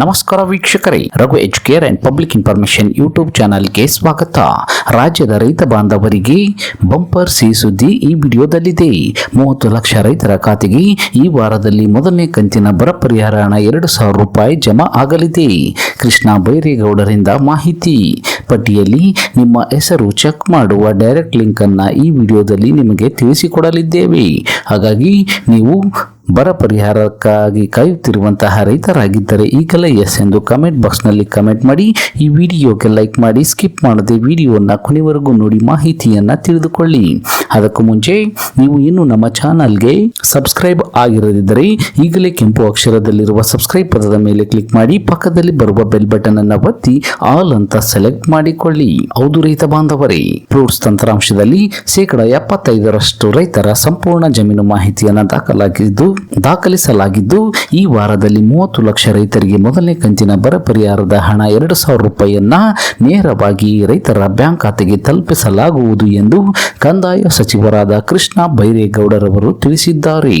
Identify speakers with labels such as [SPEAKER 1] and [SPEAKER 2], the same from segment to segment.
[SPEAKER 1] ನಮಸ್ಕಾರ ವೀಕ್ಷಕರೇ, Raghu H care and public information YouTube ಚಾನಲ್ಗೆ ಸ್ವಾಗತ. ರಾಜ್ಯದ ರೈತ ಬಾಂಧವರಿಗೆ ಬಂಪರ್ ಸಿ ಸುದ್ದಿ ಈ ವಿಡಿಯೋದಲ್ಲಿದೆ. ಮೂವತ್ತು ಲಕ್ಷ ರೈತರ ಖಾತೆಗೆ ಈ ವಾರದಲ್ಲಿ ಮೊದಲನೇ ಕಂತಿನ ಬರ ಪರಿಹಾರ ಹಣ ಎರಡು ಸಾವಿರ ರೂಪಾಯಿ ಜಮಾ ಆಗಲಿದೆ. ಕೃಷ್ಣ ಬೈರೇಗೌಡರಿಂದ ಮಾಹಿತಿ. ಪಟ್ಟಿಯಲ್ಲಿ ನಿಮ್ಮ ಹೆಸರು ಚೆಕ್ ಮಾಡುವ ಡೈರೆಕ್ಟ್ ಲಿಂಕ್ ಅನ್ನ ಈ ವಿಡಿಯೋದಲ್ಲಿ ನಿಮಗೆ ತಿಳಿಸಿಕೊಡಲಿದ್ದೇವೆ. ಹಾಗಾಗಿ ನೀವು ಬರ ಪರಿಹಾರಕ್ಕಾಗಿ ಕಾಯುತ್ತಿರುವಂತಹ ರೈತರಾಗಿದ್ದರೆ ಈಗಲೇ ಎಸ್ ಎಂದು ಕಮೆಂಟ್ ಬಾಕ್ಸ್ನಲ್ಲಿ ಕಮೆಂಟ್ ಮಾಡಿ, ಈ ವಿಡಿಯೋಗೆ ಲೈಕ್ ಮಾಡಿ, ಸ್ಕಿಪ್ ಮಾಡದೆ ವಿಡಿಯೋನ ಕೊನೆವರೆಗೂ ನೋಡಿ ಮಾಹಿತಿಯನ್ನು ತಿಳಿದುಕೊಳ್ಳಿ. ಅದಕ್ಕೂ ಮುಂಚೆ, ನೀವು ಇನ್ನು ನಮ್ಮ ಚಾನಲ್ಗೆ ಸಬ್ಸ್ಕ್ರೈಬ್ ಆಗಿರದಿದ್ದರೆ ಈಗಲೇ ಕೆಂಪು ಅಕ್ಷರದಲ್ಲಿರುವ ಸಬ್ಸ್ಕ್ರೈಬ್ ಪದದ ಮೇಲೆ ಕ್ಲಿಕ್ ಮಾಡಿ, ಪಕ್ಕದಲ್ಲಿ ಬರುವ ಬೆಲ್ ಬಟನ್ ಅನ್ನು ಒತ್ತಿ, ಆಲ್ ಅಂತ ಸೆಲೆಕ್ಟ್ ಮಾಡಿಕೊಳ್ಳಿ. ಹೌದು ರೈತ ಬಾಂಧವರೇ, ಫ್ರೂಟ್ಸ್ ತಂತ್ರಾಂಶದಲ್ಲಿ ಶೇಕಡ ಎಪ್ಪತ್ತೈದರಷ್ಟು ರೈತರ ಸಂಪೂರ್ಣ ಜಮೀನು ಮಾಹಿತಿಯನ್ನು ದಾಖಲಾಗಿದ್ದು ದಾಖಲಿಸಲಾಗಿದ್ದು, ಈ ವಾರದಲ್ಲಿ ಮೂವತ್ತು ಲಕ್ಷ ರೈತರಿಗೆ ಮೊದಲನೇ ಕಂತಿನ ಬರ ಪರಿಹಾರದ ಹಣ ಎರಡು ಸಾವಿರ ರೂಪಾಯಿಯನ್ನ ನೇರವಾಗಿ ರೈತರ ಬ್ಯಾಂಕ್ ಖಾತೆಗೆ ತಲುಪಿಸಲಾಗುವುದು ಎಂದು ಕಂದಾಯ ಸಚಿವರಾದ ಕೃಷ್ಣ ಬೈರೇಗೌಡರವರು ತಿಳಿಸಿದ್ದಾರೆ.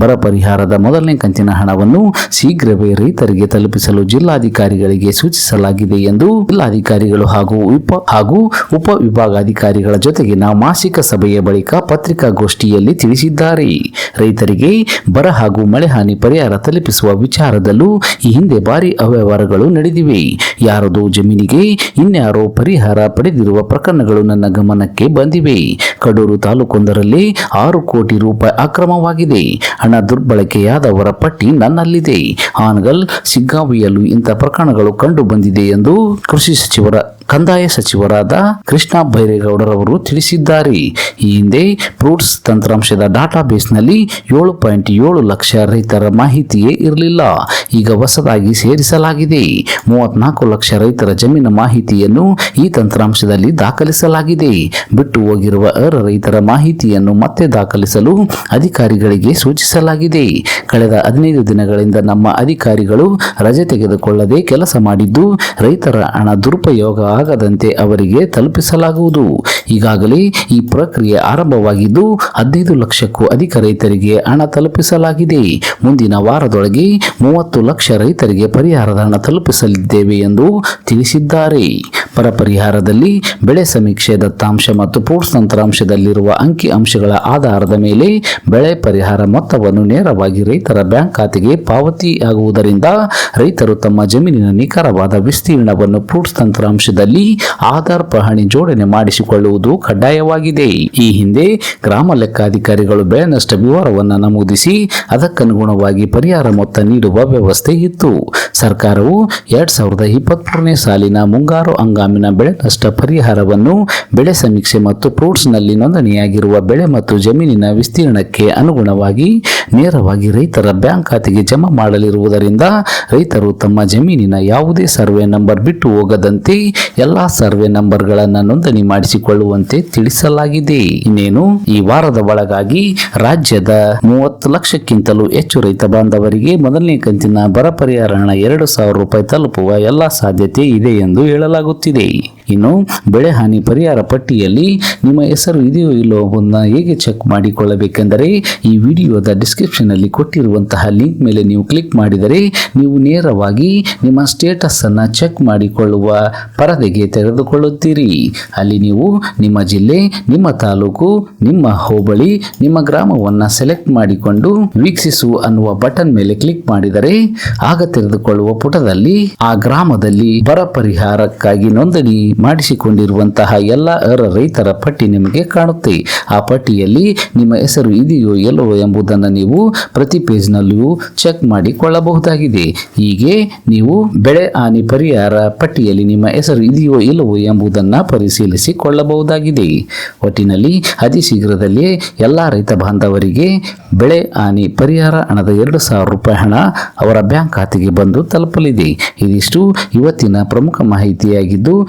[SPEAKER 1] ಬರ ಪರಿಹಾರದ ಮೊದಲನೇ ಕಂತಿನ ಹಣವನ್ನು ಶೀಘ್ರವೇ ರೈತರಿಗೆ ತಲುಪಿಸಲು ಜಿಲ್ಲಾಧಿಕಾರಿಗಳಿಗೆ ಸೂಚಿಸಲಾಗಿದೆ ಎಂದು ಜಿಲ್ಲಾಧಿಕಾರಿಗಳು ಹಾಗೂ ಉಪ ಹಾಗೂ ಉಪ ವಿಭಾಗಾಧಿಕಾರಿಗಳ ಜೊತೆಗಿನ ಮಾಸಿಕ ಸಭೆಯ ಬಳಿಕ ಪತ್ರಿಕಾಗೋಷ್ಠಿಯಲ್ಲಿ ತಿಳಿಸಿದ್ದಾರೆ. ರೈತರಿಗೆ ಬರ ಹಾಗೂ ಮಳೆ ಹಾನಿ ಪರಿಹಾರ ತಲುಪಿಸುವ ವಿಚಾರದಲ್ಲೂ ಈ ಹಿಂದೆ ಭಾರಿ ಅವ್ಯವಹಾರಗಳು ನಡೆದಿವೆ. ಯಾರದೋ ಜಮೀನಿಗೆ ಇನ್ಯಾರೋ ಪರಿಹಾರ ಪಡೆದಿರುವ ಪ್ರಕರಣಗಳು ನನ್ನ ಗಮನಕ್ಕೆ ಬಂದಿವೆ. ಕಡೂರು ತಾಲೂಕೊಂದರಲ್ಲಿ ಆರು ಕೋಟಿ ರೂಪಾಯಿ ಅಕ್ರಮವಾಗಿದೆ. ಹಣ ದುರ್ಬಳಕೆಯಾದವರ ಪಟ್ಟಿ ನನ್ನಲ್ಲಿದೆ. ಆನಗಲ್ ಸಿಗ್ಗಾವಿಯಲ್ಲೂ ಇಂಥ ಪ್ರಕರಣಗಳು ಕಂಡು ಬಂದಿದೆ ಎಂದು ಕೃಷಿ ಸಚಿವರ, ಕಂದಾಯ ಸಚಿವರಾದ ಕೃಷ್ಣ ಬೈರೇಗೌಡರವರು ತಿಳಿಸಿದ್ದಾರೆ. ಈ ಹಿಂದೆ ಫ್ರೂಟ್ಸ್ ತಂತ್ರಾಂಶದ ಡಾಟಾಬೇಸ್ನಲ್ಲಿ ಏಳು ಪಾಯಿಂಟ್ ಏಳು ಲಕ್ಷ ರೈತರ ಮಾಹಿತಿಯೇ ಇರಲಿಲ್ಲ. ಈಗ ಹೊಸದಾಗಿ ಸೇರಿಸಲಾಗಿದೆ. ಮೂವತ್ನಾಲ್ಕು ಲಕ್ಷ ರೈತರ ಜಮೀನು ಮಾಹಿತಿಯನ್ನು ಈ ತಂತ್ರಾಂಶದಲ್ಲಿ ದಾಖಲಿಸಲಾಗಿದೆ. ಬಿಟ್ಟು ಹೋಗಿರುವ ಅರ್ಹ ರೈತರ ಮಾಹಿತಿಯನ್ನು ಮತ್ತೆ ದಾಖಲಿಸಲು ಅಧಿಕಾರಿಗಳಿಗೆ ಸೂಚಿಸಲಾಗಿದೆ. ಕಳೆದ ಹದಿನೈದು ದಿನಗಳಿಂದ ನಮ್ಮ ಅಧಿಕಾರಿಗಳು ರಜೆ ತೆಗೆದುಕೊಳ್ಳದೆ ಕೆಲಸ ಮಾಡಿದ್ದು, ರೈತರ ಹಣ ದುರುಪಯೋಗ ಆಗದಂತೆ ಅವರಿಗೆ ತಲುಪಿಸಲಾಗುವುದು. ಈಗಾಗಲೇ ಈ ಪ್ರಕ್ರಿಯೆ ಆರಂಭವಾಗಿದ್ದು, ಹದಿನೈದು ಲಕ್ಷಕ್ಕೂ ಅಧಿಕ ರೈತರಿಗೆ ಹಣ ತಲುಪಿಸಲಾಗಿದೆ. ಮುಂದಿನ ವಾರದೊಳಗೆ ಮೂವತ್ತು ಲಕ್ಷ ರೈತರಿಗೆ ಪರಿಹಾರದ ಹಣ ತಲುಪಿಸಲಿದ್ದೇವೆ ಎಂದು ತಿಳಿಸಿದ್ದಾರೆ. ಬರ ಪರಿಹಾರದಲ್ಲಿ ಬೆಳೆ ಸಮೀಕ್ಷೆ, ದತ್ತಾಂಶ ಮತ್ತು ಫ್ರೂಟ್ಸ್ ತಂತ್ರಾಂಶದಲ್ಲಿರುವ ಅಂಕಿ ಅಂಶಗಳ ಆಧಾರದ ಮೇಲೆ ಬೆಳೆ ಪರಿಹಾರ ಮೊತ್ತವನ್ನು ನೇರವಾಗಿ ರೈತರ ಬ್ಯಾಂಕ್ ಖಾತೆಗೆ ಪಾವತಿಯಾಗುವುದರಿಂದ ರೈತರು ತಮ್ಮ ಜಮೀನಿನ ನಿಖರವಾದ ವಿಸ್ತೀರ್ಣವನ್ನು ಫ್ರೂಟ್ಸ್ ತಂತ್ರಾಂಶದಲ್ಲಿ ಆಧಾರ್ ಪಹಣಿ ಜೋಡಣೆ ಮಾಡಿಸಿಕೊಳ್ಳುವುದು ಕಡ್ಡಾಯವಾಗಿದೆ. ಈ ಹಿಂದೆ ಗ್ರಾಮ ಲೆಕ್ಕಾಧಿಕಾರಿಗಳು ಬೆಳೆ ನಷ್ಟ ವಿವರವನ್ನು ನಮೂದಿಸಿ ಅದಕ್ಕನುಗುಣವಾಗಿ ಪರಿಹಾರ ಮೊತ್ತ ನೀಡುವ ವ್ಯವಸ್ಥೆ ಇತ್ತು. ಸರ್ಕಾರವು ಎರಡ್ ಸಾವಿರದ ಇಪ್ಪತ್ಮೂರನೇ ಸಾಲಿನ ಮುಂಗಾರು ಹಂಗಾಮಿನ ಬೆಳೆ ನಷ್ಟ ಪರಿಹಾರವನ್ನು ಬೆಳೆ ಸಮೀಕ್ಷೆ ಮತ್ತು ಫ್ರೂಟ್ಸ್ನಲ್ಲಿ ನೋಂದಣಿಯಾಗಿರುವ ಬೆಳೆ ಮತ್ತು ಜಮೀನಿನ ವಿಸ್ತೀರ್ಣಕ್ಕೆ ಅನುಗುಣವಾಗಿ ನೇರವಾಗಿ ರೈತರ ಬ್ಯಾಂಕ್ ಖಾತೆಗೆ ಜಮಾ ಮಾಡಲಿರುವುದರಿಂದ ರೈತರು ತಮ್ಮ ಜಮೀನಿನ ಯಾವುದೇ ಸರ್ವೆ ನಂಬರ್ ಬಿಟ್ಟು ಹೋಗದಂತೆ ಎಲ್ಲಾ ಸರ್ವೆ ನಂಬರ್ಗಳನ್ನು ನೋಂದಣಿ ಮಾಡಿಸಿಕೊಳ್ಳುವಂತೆ ತಿಳಿಸಲಾಗಿದೆ. ಇನ್ನೇನು, ಈ ವಾರದ ಒಳಗಾಗಿ ರಾಜ್ಯದ ಮೂವತ್ತು ಲಕ್ಷಕ್ಕಿಂತಲೂ ಹೆಚ್ಚು ರೈತ ಬಾಂಧವರಿಗೆ ಮೊದಲನೇ ಕಂತಿನ ಬರ ಪರಿಹಾರ ಹಣ ಎರಡು ಸಾವಿರ ರೂಪಾಯಿ ತಲುಪುವ ಎಲ್ಲಾ ಸಾಧ್ಯತೆ ಇದೆ ಎಂದು ಹೇಳಲಾಗುತ್ತಿದೆ. tirei ಇನ್ನು ಬೆಳೆ ಹಾನಿ ಪರಿಹಾರ ಪಟ್ಟಿಯಲ್ಲಿ ನಿಮ್ಮ ಹೆಸರು ಇದೆಯೋ ಇಲ್ಲವನ್ನ ಹೇಗೆ ಚೆಕ್ ಮಾಡಿಕೊಳ್ಳಬೇಕೆಂದರೆ ಈ ವಿಡಿಯೋದ ಡಿಸ್ಕ್ರಿಪ್ಷನ್ ಅಲ್ಲಿ ಕೊಟ್ಟಿರುವಂತಹ ಲಿಂಕ್ ಮೇಲೆ ನೀವು ಕ್ಲಿಕ್ ಮಾಡಿದರೆ ನೀವು ನೇರವಾಗಿ ನಿಮ್ಮ ಸ್ಟೇಟಸ್ ಅನ್ನ ಚೆಕ್ ಮಾಡಿಕೊಳ್ಳುವ ಪರದೆಗೆ ತೆರೆದುಕೊಳ್ಳುತ್ತೀರಿ. ಅಲ್ಲಿ ನೀವು ನಿಮ್ಮ ಜಿಲ್ಲೆ, ನಿಮ್ಮ ತಾಲೂಕು, ನಿಮ್ಮ ಹೋಬಳಿ, ನಿಮ್ಮ ಗ್ರಾಮವನ್ನ ಸೆಲೆಕ್ಟ್ ಮಾಡಿಕೊಂಡು ವೀಕ್ಷಿಸು ಅನ್ನುವ ಬಟನ್ ಮೇಲೆ ಕ್ಲಿಕ್ ಮಾಡಿದರೆ ಆಗ ತೆರೆದುಕೊಳ್ಳುವ ಪುಟದಲ್ಲಿ ಆ ಗ್ರಾಮದಲ್ಲಿ ಬರ ಪರಿಹಾರಕ್ಕಾಗಿ ನೋಂದಣಿ ಮಾಡಿಸಿಕೊಂಡಿರುವಂತಹ ಎಲ್ಲ ರೈತರ ಪಟ್ಟಿ ನಿಮಗೆ ಕಾಣುತ್ತೆ. ಆ ಪಟ್ಟಿಯಲ್ಲಿ ನಿಮ್ಮ ಹೆಸರು ಇದೆಯೋ ಎಲ್ಲವೋ ಎಂಬುದನ್ನು ನೀವು ಪ್ರತಿ ಪೇಜ್ನಲ್ಲಿಯೂ ಚೆಕ್ ಮಾಡಿಕೊಳ್ಳಬಹುದಾಗಿದೆ. ಹೀಗೆ ನೀವು ಬೆಳೆ ಹಾನಿ ಪರಿಹಾರ ಪಟ್ಟಿಯಲ್ಲಿ ನಿಮ್ಮ ಹೆಸರು ಇದೆಯೋ ಇಲ್ಲವೋ ಎಂಬುದನ್ನು ಪರಿಶೀಲಿಸಿಕೊಳ್ಳಬಹುದಾಗಿದೆ. ಒಟ್ಟಿನಲ್ಲಿ ಅತಿ ಶೀಘ್ರದಲ್ಲೇ ಎಲ್ಲ ರೈತ ಬಾಂಧವರಿಗೆ ಬೆಳೆ ಹಾನಿ ಪರಿಹಾರ ಹಣದ ಎರಡು ಸಾವಿರ ರೂಪಾಯಿ ಹಣ ಅವರ ಬ್ಯಾಂಕ್ ಖಾತೆಗೆ ಬಂದು ತಲುಪಲಿದೆ. ಇದಿಷ್ಟು ಇವತ್ತಿನ ಪ್ರಮುಖ ಮಾಹಿತಿಯಾಗಿದ್ದು